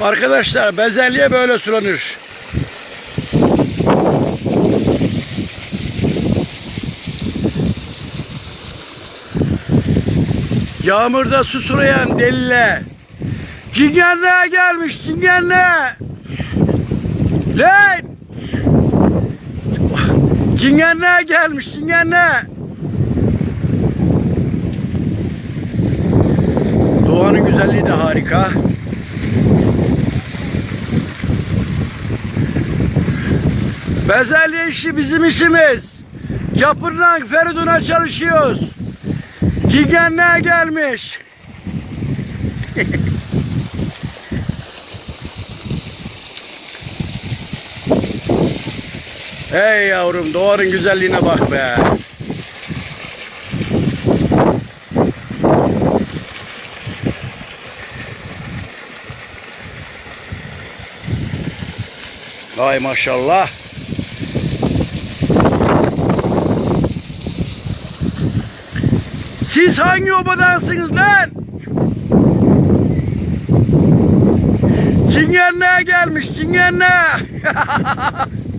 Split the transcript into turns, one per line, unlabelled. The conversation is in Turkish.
Arkadaşlar bezelye böyle sulanır. Yağmurda su sulayan delile. Çingenliğe gelmiş çingenliğe. Lan! Çingenliğe gelmiş çingenliğe. Doğanın güzelliği de harika. Bezelye işi bizim işimiz. Capırlan Feridun'a çalışıyoruz. Çingenliğe gelmiş. Hey yavrum doğanın güzelliğine bak be. Vay maşallah. Siz hangi obadansınız lan? Çingenliğe gelmiş çingenliğe.